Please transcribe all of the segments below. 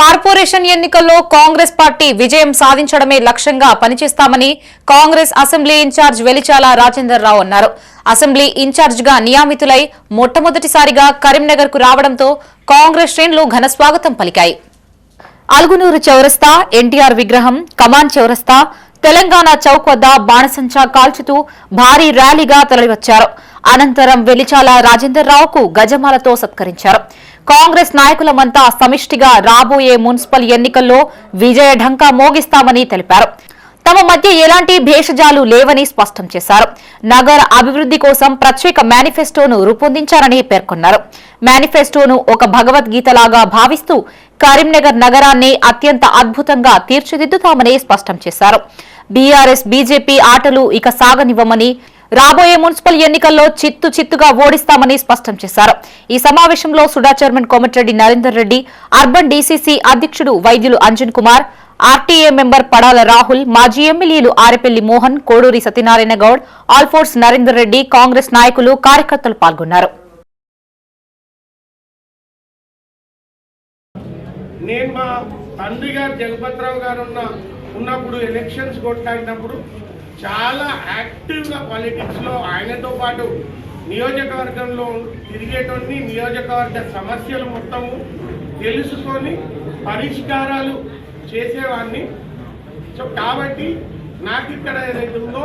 Corporation ఎన్నికల్లో Congress party విజయం సాధించడమే లక్ష్యంగా పనిచేస్తామని కాంగ్రెస్ అసెంబ్లీ ఇన్ఛార్జ్ వెలిచాల రాజేందర్ రావు అన్నారు. అసెంబ్లీ ఇన్ఛార్జ్గా నియామితులై మొట్టమొదటిసారిగా కరీంనగర్కు రావడంతో కాంగ్రెస్ శ్రేణులు ఘన స్వాగతం పలికాయి. అల్గునూరు చౌరస్తా ఎన్టీఆర్ విగ్రహం కమాన్ చౌరస్తా తెలంగాణ చౌక్ వద్ద బాణసంచా కాల్చుతూ భారీ ర్యాలీగా తరలివచ్చారు. అనంతరం వెలిచాల రాజేందర్ రావుకు గజమాలతో సత్కరించారు. కాంగ్రెస్ నాయకులమంతా సమిష్టిగా రాబోయే మున్సిపల్ ఎన్నికల్లో విజయ ఢంకా మోగిస్తామని తెలిపారు. తమ మధ్య ఎలాంటి భేషజాలు లేవని స్పష్టం చేశారు. నగర అభివృద్ధి కోసం ప్రత్యేక మేనిఫెస్టోను రూపొందించారని పేర్కొన్నారు. మేనిఫెస్టోను ఒక భగవద్గీతలాగా భావిస్తూ కరీంనగర్ నగరాన్ని అత్యంత అద్భుతంగా తీర్చిదిద్దుతామని స్పష్టం చేశారు. బీఆర్ఎస్ బీజేపీ ఆటలు ఇక సాగనివ్వమని రాబోయే మున్సిపల్ ఎన్నికల్లో చిత్తు చిత్తుగా ఓడిస్తామని స్పష్టం చేశారు. ఈ సమావేశంలో SUDA chairman Komatireddy Narender Reddy urban DCC అధ్యక్షుడు వైద్యులు అంజన్ కుమార్ ఆర్టీఏ మెంబర్ పడాల రాహుల్ మాజీ ఎమ్మెల్యేలు ఆరెపల్లి మోహన్ కోడూరి సత్యనారాయణ గౌడ్ ఆల్ఫోర్స్ నరేందర్ రెడ్డి కాంగ్రెస్ నాయకులు కార్యకర్తలు పాల్గొన్నారు. నేను మా తండ్రి గారు జగపతిరావు గారు ఉన్నప్పుడు ఎలక్షన్స్ కొట్లాడినప్పుడు చాలా యాక్టివ్గా పాలిటిక్స్లో ఆయనతో పాటు నియోజకవర్గంలో తిరిగేటువంటి నియోజకవర్గ సమస్యలు మొత్తము తెలుసుకొని పరిష్కారాలు చేసేవాడిని సో కాబట్టి నాకు ఇక్కడ ఏదైతే ఉందో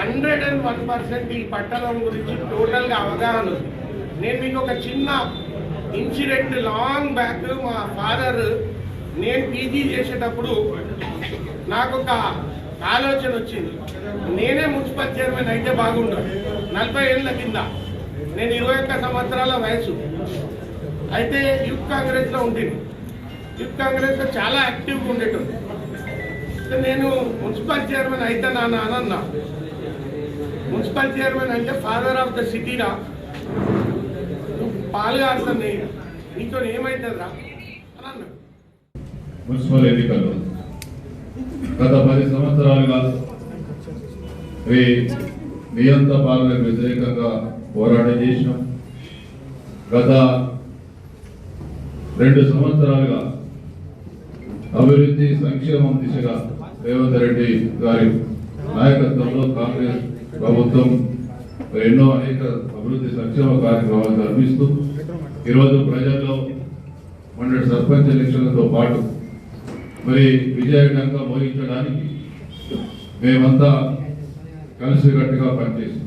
హండ్రెడ్ అండ్ వన్ పర్సెంట్ ఈ పట్టణం గురించి టోటల్గా అవగాహన ఉంది. నేను మీకు ఒక చిన్న ఇన్సిడెంట్ లాంగ్ బ్యాక్ మా ఫాదర్ నేను పీజీ చేసేటప్పుడు నాకు ఒక ఆలోచన వచ్చింది. నేనే మున్సిపల్ చైర్మన్ అయితే బాగుండదు నలభై ఏళ్ళ కింద. నేను ఇరవై ఒక్క సంవత్సరాల వయసు. అయితే యూత్ కాంగ్రెస్లో ఉండేది యూత్ కాంగ్రెస్లో చాలా యాక్టివ్గా ఉండేటోడు. నేను మున్సిపల్ చైర్మన్ అయితే నాన్న అని మున్సిపల్ చైర్మన్ అంటే ఫాదర్ ఆఫ్ ద సిటీరా? నువ్వు పాల్గొడుతుంది నీతో ఏమైతుందా అని అన్నాడు మున్సిపల్ ఎన్నికల్లో గత పది సంవత్సరాలుగా ఈ నియంత పాలనకు వ్యతిరేకంగా పోరాటం చేసినాం. గత రెండు సంవత్సరాలుగా అభివృద్ధి సంక్షేమం దిశగా రేవంత్ రెడ్డి గారి నాయకత్వంలో కాంగ్రెస్ ప్రభుత్వం ఎన్నో అనేక అభివృద్ధి సంక్షేమ కార్యక్రమాలు జరిపిస్తూ ఈరోజు ప్రజల్లో మొన్నటి సర్పంచ్ ఎలక్షన్లతో పాటు మరి విజయకరంగా మోగించడానికి మేమంతా కలిసికట్టుగా పనిచేసాం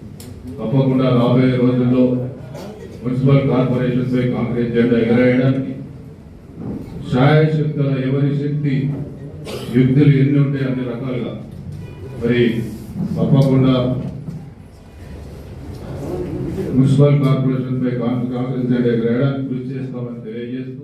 తప్పకుండా రాబోయే రోజుల్లో మున్సిపల్ కార్పొరేషన్పై కాంగ్రెస్ జెండా ఎగరేయడానికి శాయశక్తుల ఎవరి శక్తి యుక్తులు ఎన్ని ఉంటాయి అన్ని రకాలుగా మరి తప్పకుండా మున్సిపల్ కార్పొరేషన్పై కాంగ్రెస్ జెండా ఎగరేయడానికి కృషి చేస్తామని తెలియజేస్తూ